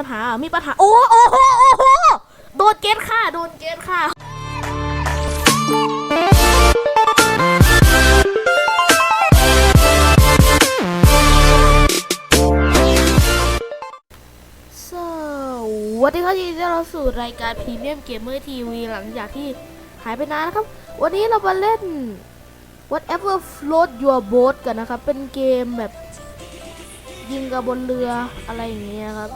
ปัญหา มีปัญหา โอ้โอ้โหโอ้โหโดนเกตค่ะ โดนเกตค่ะ สวัสดีครับยินดีต้อนรับสู่รายการพรีเมียมเกมเมอร์ทีวีหลังจากที่หายไปนานนะครับ วันนี้เรามาเล่น whatever float your boat กันนะครับ เป็นเกมแบบยิงกับบนเรืออะไรอย่างเงี้ยครับ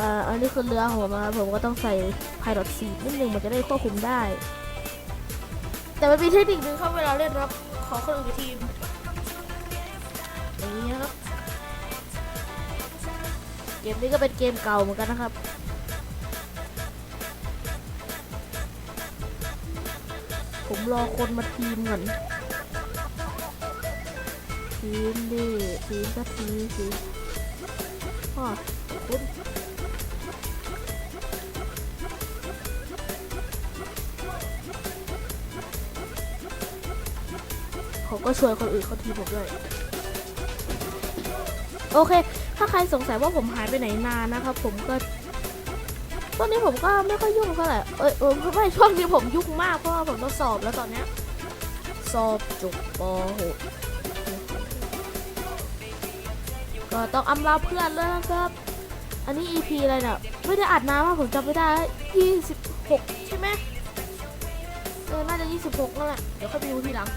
อ่ออันนี้คือเรือของผมนะครับผมก็ต้องใส่ pilot seat นิดนึงมันจะได้ควบคุมได้ แต่มันมีเทคนิคนึงครับเวลาเล่นครับขอคนอื่นในทีมอย่างนี้ครับเกมนี้ก็เป็นเกมเก่าเหมือนกันนะครับผมรอคนมาทีมก่อน ทีมดิทีมสักทีสิอ๋อ คุณเขาก็ช่วยคนอื่นเขาทีผมด้วย โอเค ถ้าใครสงสัยว่าผมหายไปไหนนานนะครับ ผมก็ตอนนี้ผมก็ไม่ค่อยยุ่งเท่าไหร่ เอยเออไม่ช่วงนี้ผมยุ่งมากเพราะว่าผมต้องสอบแล้วตอนเนี้ย สอบจบป .6 ก็ต้องอำลาเพื่อนแล้วนะครับ อันนี้ EP อะไรเนี่ยไม่ได้อัดนานมากผมจำไม่ได้ 26 ใช่ไหมเออ น่าจะ 26นั่นแหละ เดี๋ยวค่อยไปดูทีหลัง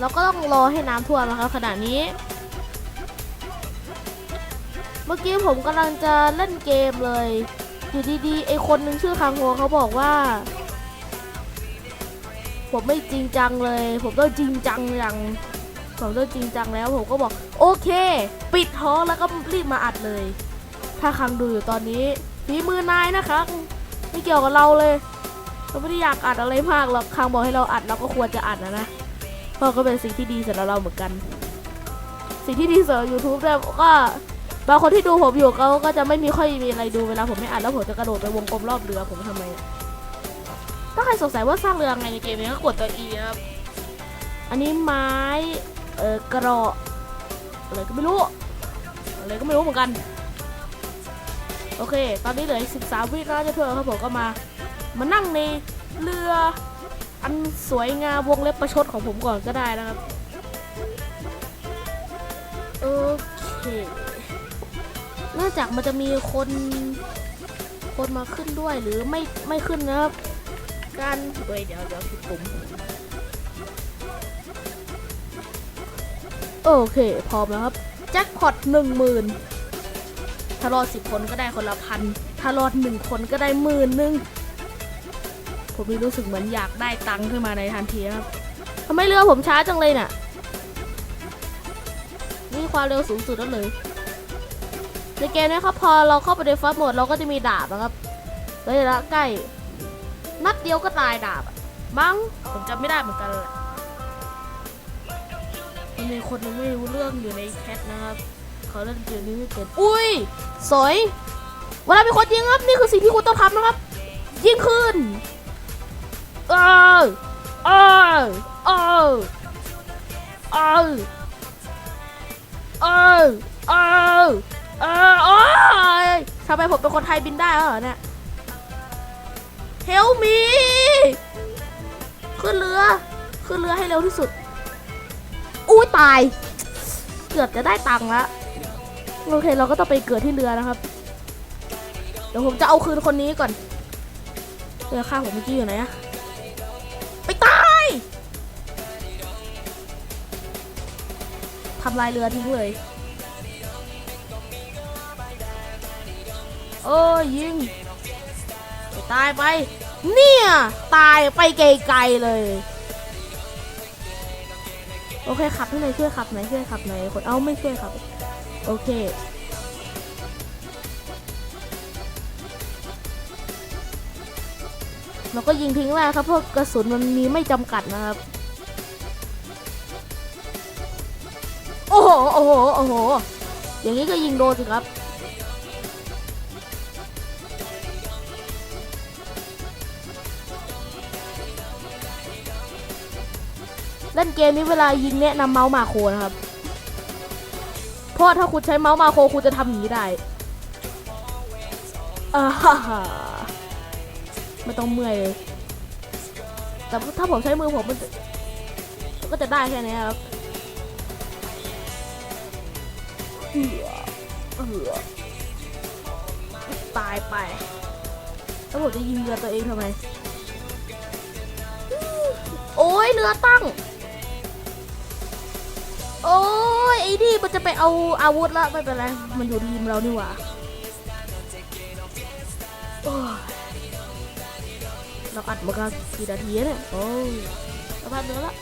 เราก็ต้องรอให้น้ำท่วมนะครับขณะนี้ เมื่อกี้ผมกำลังจะเล่นเกมเลย อยู่ดีๆไอคนหนึ่งชื่อคังโฮเขาบอกว่า ผมไม่จริงจังเลย ผมต้องจริงจังอย่างผมต้องจริงจังแล้วผมก็บอกโอเค ปิดท้องแล้วก็รีบมาอัดเลย ถ้าคังดูอยู่ตอนนี้ฝีมือนายนะครับไม่เกี่ยวกับเราเลยเราไม่ได้อยากอัดอะไรมากหรอกคังบอกให้เราอัดเราก็ควรจะอัดนะนะ พราะก็เป็นสิ่งที่ดีสำหรับเราเหมือนกัน สิ่งที่ดีสำหรับ YouTube ด้วยก็บางคนที่ดูผมอยู่เขาก็จะไม่มีค่อยมีอะไรดูเวลาผมไม่อ่านแล้วผมจะกระโดดไปวงกลมรอบเรือผมทำไม ถ้าใครสงสัยว่าสร้างเรือไงในเกมนี้ก็กดตัว E นะครับ อันนี้ไม้เออกระอะไรก็ไม่รู้อะไรก็ไม่รู้เหมือนกัน โอเค ตอนนี้เหลืออีก13วินาทีเพื่อนครับผมก็มา มานั่งในเรือ อันสวยงามวงเล็บประชดของผมก่อนก็ได้นะครับ โอเค เนื่องจากมันจะมีคนคนมาขึ้นด้วยหรือไม่ไม่ขึ้นนะครับ การเฮ้ยเดี๋ยวเดี๋ยวผิดปุ่มโอเค พร้อมแล้วครับ แจ็คพอตหนึ่งหมื่นถ้ารอดสิบคนก็ได้คนละพัน ถ้ารอดหนึ่งคนก็ได้หมื่นหนึ่ง ผมมีรู้สึกเหมือนอยากได้ตังค์ขึ้นมาในทันทีครับทำไมเรือผมช้าจังเลยน่ะ นี่ความเร็วสูงสุดแล้วเลยในเกมนี้ครับพอเราเข้าไปในฟาร์มโหมดเราก็จะมีดาบนะครับระยะใกล้ นัดเดียวก็ตายดาบมั้งผมจำไม่ได้เหมือนกันแหละมันมีคนยังไม่รู้เรื่องอยู่ในแคทนะครับเขาเล่นเกมนี้ไม่เป็นอุ้ยสวยเวลามีคนยิงครับ นี่คือสิ่งที่คุณต้องทำนะครับ ยิงขึ้น เออเออเออเออเออเออเออโอ้ยทำไมผมเป็นคนไทยบินได้เหรอเนี่ย Help me ขึ้นเรือ ขึ้นเรือให้เร็วที่สุด อู้ตาย เกือบจะได้ตังค์ละโอเคเราก็ต้องไปเกิดที่เรือนะครับ เดี๋ยวผมจะเอาคืนคนนี้ก่อนเรือข้าผมเมื่อกี้อยู่ไหนอะ ทำลายเรือทิ้งเลย โอ้ยิงตายไป เนี่ย ตายไปไกลๆเลย โอเคขับให้หน่อยช่วยขับหน่อยช่วยขับหน่อยคนเอาไม่ช่วยขับ โอเคเราก็ยิงทิ้งแรกครับเพราะกระสุนมันมีไม่จำกัดนะครับ โอ้โห โอ้โห อย่างนี้ก็ยิงโดนสิครับแล่นเกมนี้เวลายิงแนะนำเมาส์มาโครนะครับ เพราะถ้าคุณใช้เมาส์มาโครคุณจะทำอย่างนี้ได้อ่าฮ่าไม่ต้องเมื่อยเลย แต่ถ้าผมใช้มือผมมันก็จะได้แค่นี้ครับ เหือเหือตายไปแล้วผมจะยิงเรือตัวเองทำไม โอ้ยเรือตั้ง โอ้ยไอ้นี่มันจะไปเอาอาวุธละไม่เป็นไร มันอยู่ทีมเรานี่หว่าเราอัดมากันกี่นาทีเนี่ย โอ้ยประมาณนึงละ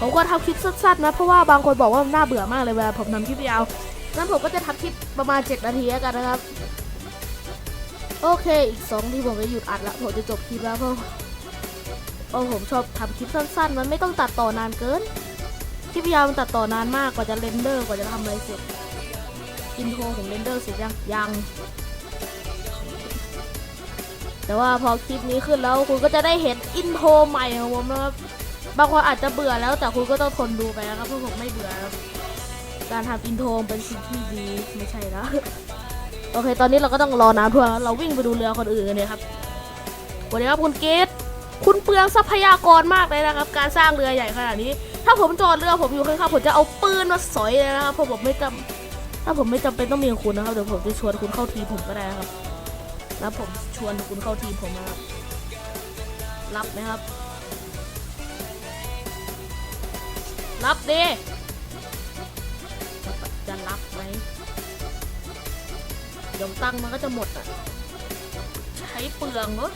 ผมก็ทำคลิปสั้นๆนะ เพราะว่าบางคนบอกว่ามันน่าเบื่อมากเลยเวลาผมทำคลิปยาว งั้นผมก็จะทำคลิปประมาณ 7 นาทีแล้วกันนะครับ โอเค อีกสองที่ผมจะหยุดอัดละ ผมจะจบคลิปแล้วเพราะเพราะผมชอบทำคลิปสั้นๆ มันไม่ต้องตัดต่อนานเกิน คลิปยาวมันตัดต่อนานมากกว่าจะเรนเดอร์กว่าจะทำอะไรเสร็จ อินโทรผมเรนเดอร์เสร็จยังยัง แต่ว่าพอคลิปนี้ขึ้นแล้วคุณก็จะได้เห็นอินโทรใหม่ของผมนะครับ บางคนอาจจะเบื่อแล้วแต่คุณก็ต้องทนดูไปนะครับเพราะผมไม่เบื่อครับ การทำอินโทรเป็นสิ่งที่ดีไม่ใช่แล้วโอเค ตอนนี้เราก็ต้องรอน้ำท่วมเราวิ่งไปดูเรือคนอื่นกันเลยครับสวัสดีครับคุณเกตคุณเปลืองทรัพยากรมากเลยนะครับ การสร้างเรือใหญ่ขนาดนี้ ถ้าผมจอดเรือผมอยู่ข้างๆผมจะเอาปืนมาสอยเลยนะครับเพราะผมไม่จำถ้าผมไม่จำเป็นต้องมีคุณนะครับเดี๋ยวผมจะชวนคุณเข้าทีมผมก็ได้ครับ แล้วผมชวนคุณเข้าทีมผมนะครับรับไหมครับ รับดิ เดี๋ยวตั้งมันก็จะหมดอะ ใช้เปลืองเหรอ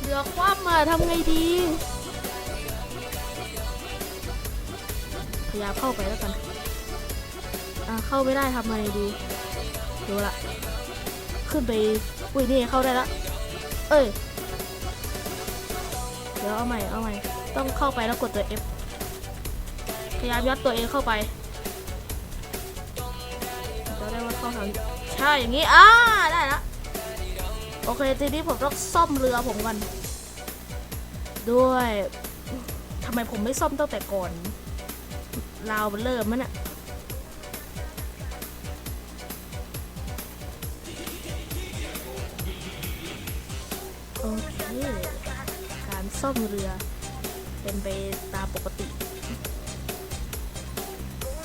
เรือคว่ำมาทำไงดี พยายามเข้าไปแล้วกัน อ่าเข้าไม่ได้ทำไงดี ดูละ ขึ้นไป อุ้ยนี่เข้าได้ละ เอ้ย เดี๋ยวเอาใหม่ เอาใหม่ ต้องเข้าไปแล้วกดตัว F พยายามยัดตัวเองเข้าไป ได้ว่าเข้าทางใช่อย่างนี้อ่าได้ละโอเคทีนี้ผมต้องซ่อมเรือผมก่อนด้วยทำไมผมไม่ซ่อมตั้งแต่ก่อนราวมันเริ่มมันอะโอเคการซ่อมเรือ เป็นไปตามปกติ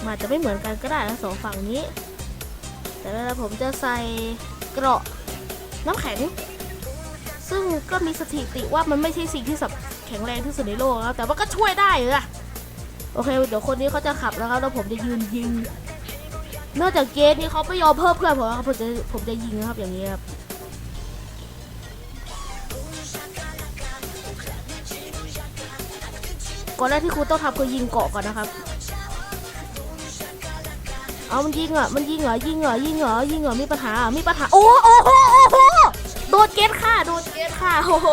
มันอาจจะไม่เหมือนกันก็ได้นะสองฝั่งนี้ แต่เวลาผมจะใส่เกราะน้ำแข็ง ซึ่งก็มีสถิติว่ามันไม่ใช่สิ่งที่สับแข็งแรงที่สุดในโลกนะครับแต่ว่าก็ช่วยได้เลยโอเค เดี๋ยวคนนี้เขาจะขับแล้วครับแล้วผมจะยืนยิงนอกจากเกตนี่เขาไม่ยอมเพิ่มเพื่อนผมนะครับผมจะผมจะยิงนะครับอย่างนี้ครับก่อนแรกที่คุณต้องทำคือยิงเกาะก่อนนะครับ เอามันยิงอะมันยิงเหรอยิงเหรอยิงเหรอยิงเหรอมีปัญหามีปัญหาโอ้โอ้โหโอ้โหโดนเกตฆ่าโดนเกตฆ่าโอ้โห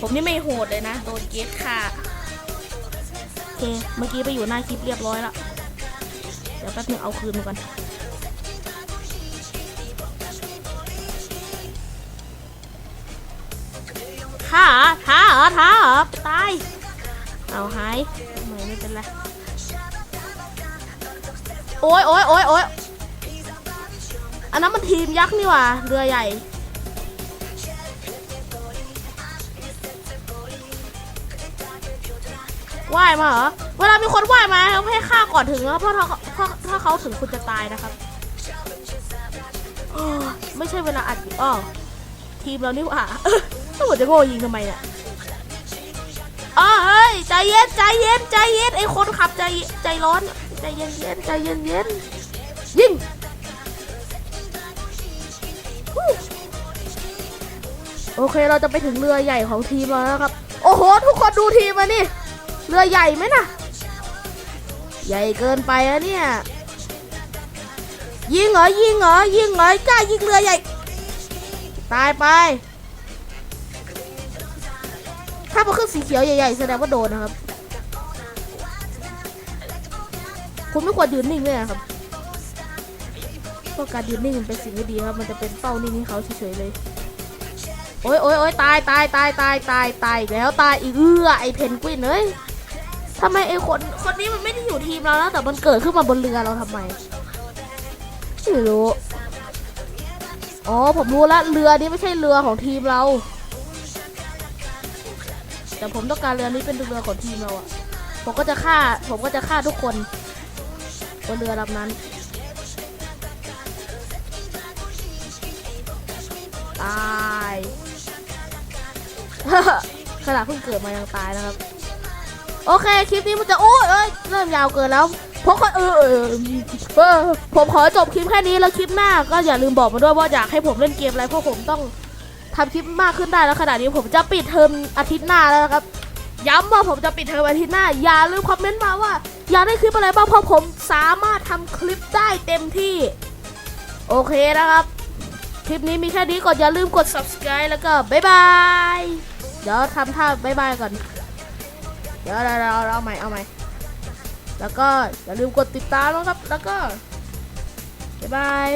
ผมนี่ไม่โหดเลยนะโดนเกตฆ่าโอเคเมื่อกี้ไปอยู่หน้าคลิปเรียบร้อยแล้วเดี๋ยวแป๊บนึงเอาคืนมาก่อนท้าท้าท้าตายเอาหายไม่ไม่เป็นไร โอ้ยโอ้ยโอ้ยโอ้ยอันนั้นมันทีมยักษ์นี่หว่าเรือใหญ่ว่ายมาเหรอ เวลามีคนว่ายมาเขาให้ฆ่าก่อนถึงนะเพราะถ้าเพราถ้าเขาถึงคุณจะตายนะครับไม่ใช่เวลาอัดอ๋อทีมเรานี่หว่าต้องผมจะโง่ยิงทำไมเนี่ยอ๋อเฮ้ยใจเย็นใจเย็นใจเย็นไอคนขับใจใจร้อน ใจเย็นเย็นใจเย็นเย็นยิงโอเคเราจะไปถึงเรือใหญ่ของทีมแล้วครับ โอ้โห ทุกคนดูทีมมานี่ เรือใหญ่ไหมน่ะใหญ่เกินไปอะเนี่ย ยิงเหรอยิงเหรอยิงเหรอกล้ายิงเรือใหญ่ ตายไป ถ้ามันขึ้นสีเขียวใหญ่ๆแสดงว่าโดนนะครับ คุณไม่ควรยืนนิ่งเลยนะครับเพราะการยืนนิ่งมันเป็นสิ่งไม่ดีครับ มันจะเป็นเป้านิ่งให้เขาเฉยๆเลย โอ้ยโอ้ยโอ้ยตายตายตายตายตายตายแล้วตายอีกเอื้อไอเพนกวินเอ้ยทำไมไอคนคนนี้มันไม่ได้อยู่ทีมเราแล้วแต่มันเกิดขึ้นมาบนเรือเราทำไมไม่รู้อ๋อผมรู้ละเรือนี้ไม่ใช่เรือของทีมเรา แต่ผมต้องการเรือนี้เป็นเรือของทีมเราอะผมก็จะฆ่า ผมก็จะฆ่าทุกคน บนเรือลำนั้น ตายขนาดเพิ่งเกิดมายังตายนะครับ โอเค คลิปนี้มันจะโอ้ยเอ้ยเริ่มยาวเกินแล้วเพราะคนเออเออเออผมขอจบคลิปแค่นี้แล้วคลิปหน้าก็อย่าลืมบอกมาด้วยว่าอยากให้ผมเล่นเกมอะไรเพราะผมต้องทำคลิปมากขึ้นได้แล้วขนาดนี้ผมจะปิดเทอมอาทิตย์หน้าแล้วนะครับ ย้ำว่าผมจะปิดเทอมอาทิตย์หน้า อย่าลืมคอมเมนต์มาว่า อยากได้คลิปอะไรบ้างเพราะผมสามารถทำคลิปได้เต็มที่ โอเคนะครับ คลิปนี้มีแค่นี้ก่อนอย่าลืมกด subscribe แล้วก็บ๊ายบาย เดี๋ยวทำท่าบ๊ายบายก่อน เดี๋ยวเราเราเอาใหม่เอาใหม่ แล้วก็อย่าลืมกดติดตามนะครับ แล้วก็บ๊ายบาย